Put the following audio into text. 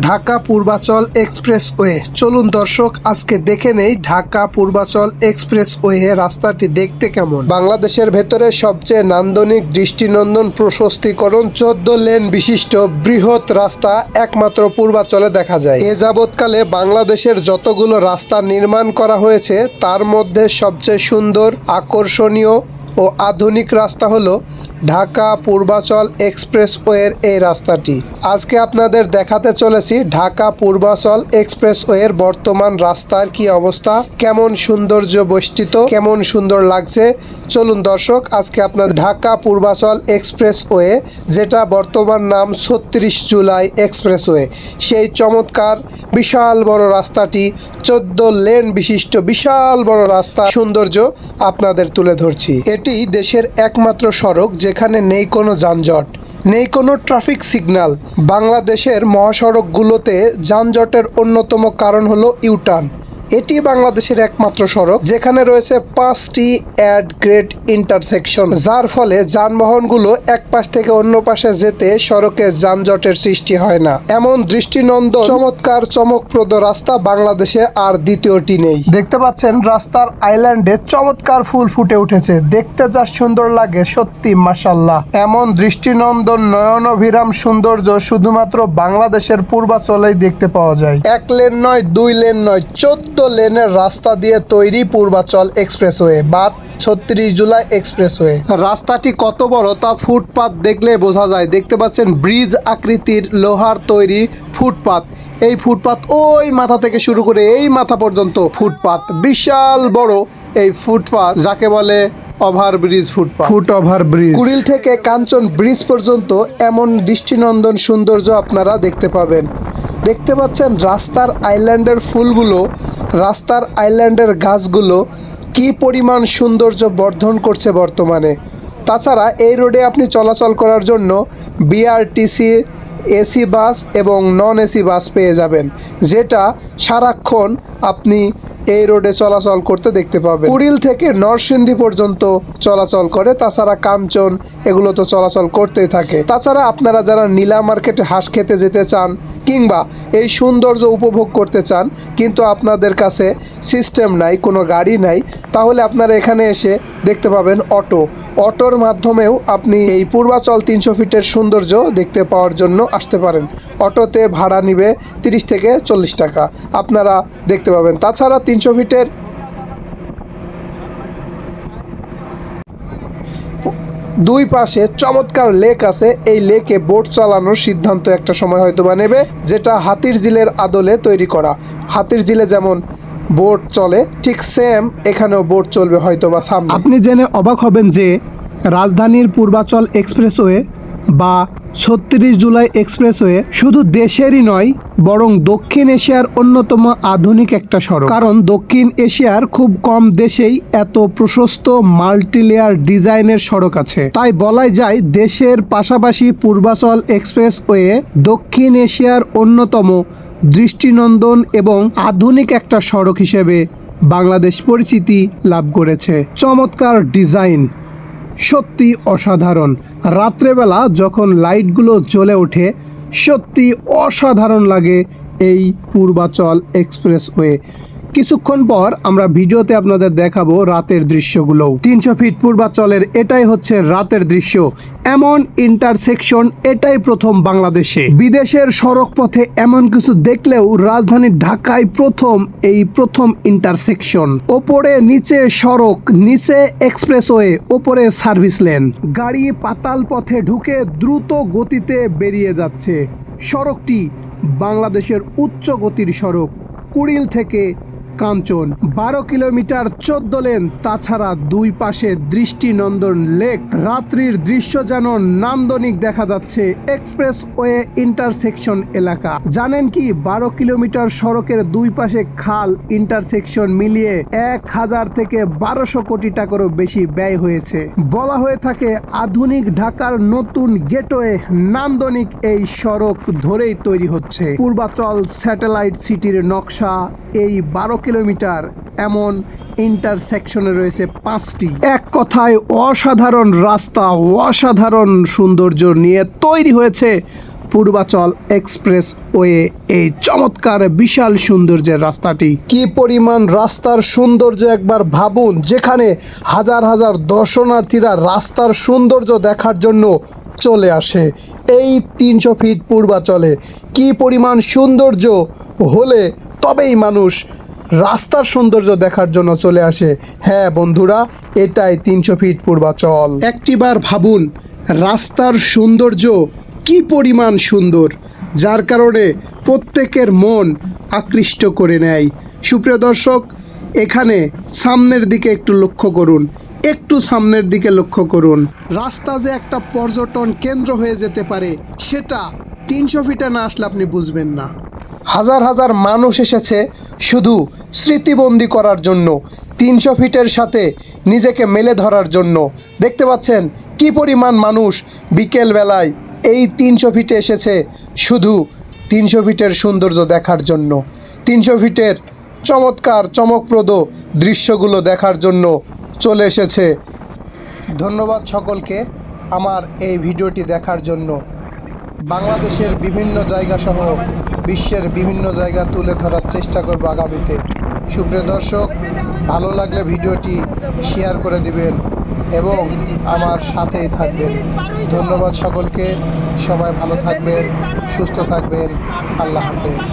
Dhaka Purbachal expressway. চলুন দর্শক, আজকে দেখে নেই ঢাকা পূর্বাচল এক্সপ্রেসওয়ে রাস্তাটি দেখতে কেমন। বাংলাদেশের ভেতরে সবচেয়ে নান্দনিক দৃষ্টিনন্দন প্রশস্তিকরণ চোদ্দ লেন বিশিষ্ট বৃহৎ রাস্তা একমাত্র পূর্বাচলে দেখা যায়। এ যাবৎকালে বাংলাদেশের যতগুলো রাস্তা নির্মাণ করা হয়েছে, তার মধ্যে সবচেয়ে সুন্দর, আকর্ষণীয় ও আধুনিক রাস্তা হলো ঢাকা পূর্বাচল এক্সপ্রেসওয়ের এই রাস্তাটি। আজকে আপনাদের দেখাতে চলেছি ঢাকা পূর্বাচল এক্সপ্রেসওয়ের বর্তমান রাস্তার কি অবস্থা, কেমন সৌন্দর্য বৈশিষ্ট্য কেমন সুন্দর লাগছে। চলুন দর্শক, আজকে আপনার ঢাকা পূর্বাচল এক্সপ্রেসওয়ে, যেটা বর্তমান নাম ছত্রিশ জুলাই এক্সপ্রেসওয়ে, সেই চমৎকার বিশাল বড় রাস্তাটি, চোদ্দ লেন বিশিষ্ট বিশাল বড় রাস্তা সৌন্দর্য আপনাদের তুলে ধরছি। এটি দেশের একমাত্র সড়ক যেখানে নেই কোনো যানজট, নেই কোনো ট্রাফিক সিগন্যাল। বাংলাদেশের মহাসড়কগুলোতে যানজটের অন্যতম কারণ হলো ইউটার্ন। এটি বাংলাদেশের একমাত্র সড়ক, যেখানে রয়েছে পাঁচটি অ্যাড গ্রেড ইন্টারসেকশন, যার ফলে যানবাহনগুলো এক পাশ থেকে অন্য পাশে যেতে সড়কে যানজটের সৃষ্টি হয় না। এমন দৃষ্টিনন্দন, চমৎকার, চমকপ্রদ রাস্তা বাংলাদেশে আর দ্বিতীয়টি নেই। দেখতে পাচ্ছেন, রাস্তার আইল্যান্ডে চমৎকার ফুল ফুটে উঠেছে। দেখতে যা সুন্দর লাগে, সত্যি মাসাল্লাহ এমন দৃষ্টিনন্দন, নয়নভিরাম সৌন্দর্য শুধুমাত্র বাংলাদেশের পূর্বাচলেই দেখতে পাওয়া যায়। এক লেন নয়, দুই লেন নয়, চোদ্দ লেনের রাস্তা দিয়ে তৈরি পূর্বাচল এক্সপ্রেসওয়ে বা ছত্রিশ জুলাই এক্সপ্রেসওয়ে। রাস্তাটি কত বড় তা ফুটপাত দেখলে বোঝা যায়। দেখতে পাচ্ছেন ব্রিজ আকৃতির লোহার তৈরি ফুটপাত। এই ফুটপাত ওই মাথা থেকে শুরু করে এই মাথা পর্যন্ত ফুটপাত। বিশাল বড় এই ফুটপাত যাকে বলে over bridge footpath. Foot over bridge Kuril থেকে কাঞ্চন ব্রিজ পর্যন্ত এমন দৃষ্টিনন্দন সৌন্দর্য আপনারা দেখতে পাবেন। দেখতে পাচ্ছেন রাস্তার আইল্যান্ডের ফুলগুলো রাস্তার আইল্যান্ডের গাছগুলো কি পরিমাণ সৌন্দর্য বর্ধন করছে বর্তমানে? তাছাড়া এই রোডে আপনি চলাচল করার জন্য বিআরটিসি এসি বাস এবং নন এসি বাস পেয়ে যাবেন, যেটা সারাক্ষণ আপনি এই রোডে চলাচল করতে দেখতে পাবেন। কুড়িল থেকে নরসিংদী পর্যন্ত চলাচল করে, তাছাড়া কাঞ্চন, এগুলো তো চলাচল করতেই থাকে। তাছাড়া আপনারা যারা নীলা মার্কেটে হাঁস খেতে যেতে চান কিংবা এই সৌন্দর্য উপভোগ করতে চান, কিন্তু আপনাদের কাছে সিস্টেম নাই, কোনো গাড়ি নাই, তাহলে আপনারা এখানে এসে দেখতে পাবেন অটো। অটোর মাধ্যমেও আপনি এই পূর্বাচল তিনশো ফিটের সৌন্দর্য দেখতে পাওয়ার জন্য আসতে পারেন। অটোতে ভাড়া নিবে তিরিশ থেকে চল্লিশ টাকা। আপনারা দেখতে পাবেন। তাছাড়া তিনশো ফিটের দুই পাশে চমৎকার লেক আছে। এই লেকে বোট চালানোর সিদ্ধান্ত একটা সময় হয়তো বা নেবে, যেটা হাতির জিলের আদলে তৈরি করা। হাতির জিলে যেমন বোট চলে, ঠিক সেম এখানেও বোট চলবে হয়তো বা সামনে। আপনি জেনে অবাক হবেন যে রাজধানীর পূর্বাচল এক্সপ্রেসওয়ে বা ছত্রিশ জুলাই এক্সপ্রেসওয়ে শুধু দেশেরই নয়, বরং দক্ষিণ এশিয়ার অন্যতম আধুনিক একটা সড়ক। কারণ দক্ষিণ এশিয়ার খুব কম দেশেই এত প্রশস্ত মাল্টিলেয়ার ডিজাইনের সড়ক আছে। তাই বলাই যায়, দেশের পাশাপাশি পূর্বাচল এক্সপ্রেসওয়ে দক্ষিণ এশিয়ার অন্যতম দৃষ্টিনন্দন এবং আধুনিক একটা সড়ক হিসেবে বাংলাদেশ পরিচিতি লাভ করেছে। চমৎকার ডিজাইন। সত্যি অসাধারণ। রাত্রেবেলা যখন লাইটগুলো জ্বলে ওঠে সত্যি অসাধারণ লাগে এই পূর্বাচল এক্সপ্রেসওয়ে। কিছুক্ষণ পর আমরা ভিডিওতে আপনাদের দেখাবো রাতের দৃশ্যগুলো। তিনশো ফিট পূর্বাচলের এটাই হচ্ছে রাতের দৃশ্য। এমন ইন্টারসেকশন এটাই প্রথম বাংলাদেশে। বিদেশের সড়ক পথে এমন কিছু দেখলেও রাজধানী ঢাকায় প্রথম এই প্রথম ইন্টারসেকশন ওপরে নিচে সড়ক, নিচে এক্সপ্রেসওয়ে ওপরে সার্ভিস লেন গাড়ি পাতাল পথে ঢুকে দ্রুত গতিতে বেরিয়ে যাচ্ছে। সড়কটি বাংলাদেশের উচ্চ গতির সড়ক। কুড়িল থেকে কাঞ্চন। বারো কিলোমিটার চোদ্দ লেন, তাছাড়া দুই পাশে দৃষ্টিনন্দন লেক। রাত্রির দৃশ্য যেন নান্দনিক দেখা যাচ্ছে এক্সপ্রেস ওয়ে ইন্টারসেকশন এলাকা। জানেন কি, বারো কিলোমিটার সড়কের দুই পাশে খাল ইন্টারসেকশন মিলিয়ে এক হাজার থেকে বারোশো কোটি টাকারও বেশি ব্যয় হয়েছে। বলা হয়ে থাকে, আধুনিক ঢাকার নতুন গেটওয়ে নান্দনিক এই সড়ক ধরেই তৈরি হচ্ছে। পূর্বাচল স্যাটেলাইট সিটির নকশা এই বারো কিলোমিটার এমন ইন্টারসেকশনে রয়েছে পাঁচটি। এক কথায় অসাধারণ রাস্তা, অসাধারণ সৌন্দর্য নিয়ে তৈরি হয়েছে পূর্বাচল এক্সপ্রেস ওয়ে এই চমৎকার, বিশাল সৌন্দর্যের রাস্তাটি। কি পরিমাণ রাস্তার সৌন্দর্য একবার ভাবুন, যেখানে হাজার হাজার দর্শনার্থীরা রাস্তার সৌন্দর্য দেখার জন্য চলে আসে। এই তিনশো ফিট পূর্বাচলে কি পরিমাণ সৌন্দর্য হলে তবেই মানুষ রাস্তার সৌন্দর্য দেখার জন্য চলে আসে। হ্যাঁ বন্ধুরা, এটাই তিনশো ফিট পূর্বাচল। একটিবার ভাবুন, রাস্তার সৌন্দর্য কি পরিমাণ সুন্দর, যার কারণে প্রত্যেকের মন আকৃষ্ট করে নেয়। সুপ্রিয় দর্শক, এখানে সামনের দিকে একটু লক্ষ্য করুন, একটু সামনের দিকে লক্ষ্য করুন। রাস্তা যে একটা পর্যটন কেন্দ্র হয়ে যেতে পারে, সেটা তিনশো ফিটে না আসলে আপনি বুঝবেন না। হাজার হাজার মানুষ এসেছে শুধু স্মৃতিবন্দি করার জন্য, তিনশো ফিটের সাথে নিজেকে মেলে ধরার জন্য। দেখতে পাচ্ছেন কি পরিমাণ মানুষ বিকেল বেলায় এই তিনশো ফিটে এসেছে শুধু তিনশো ফিটের সৌন্দর্য দেখার জন্য। তিনশো ফিটের চমৎকার, চমকপ্রদ দৃশ্যগুলো দেখার জন্য চলে এসেছে। ধন্যবাদ সকলকে আমার এই ভিডিওটি দেখার জন্য। বাংলাদেশের বিভিন্ন জায়গা সহ বিশ্বের বিভিন্ন জায়গা তুলে ধরার চেষ্টা করব আগামীতে। সুপ্রিয় দর্শক, ভালো লাগলে ভিডিওটি শেয়ার করে দিবেন এবং আমার সাথেই থাকবেন। ধন্যবাদ সকলকে। সবাই ভালো থাকবেন, সুস্থ থাকবেন। আল্লাহ হাফেজ।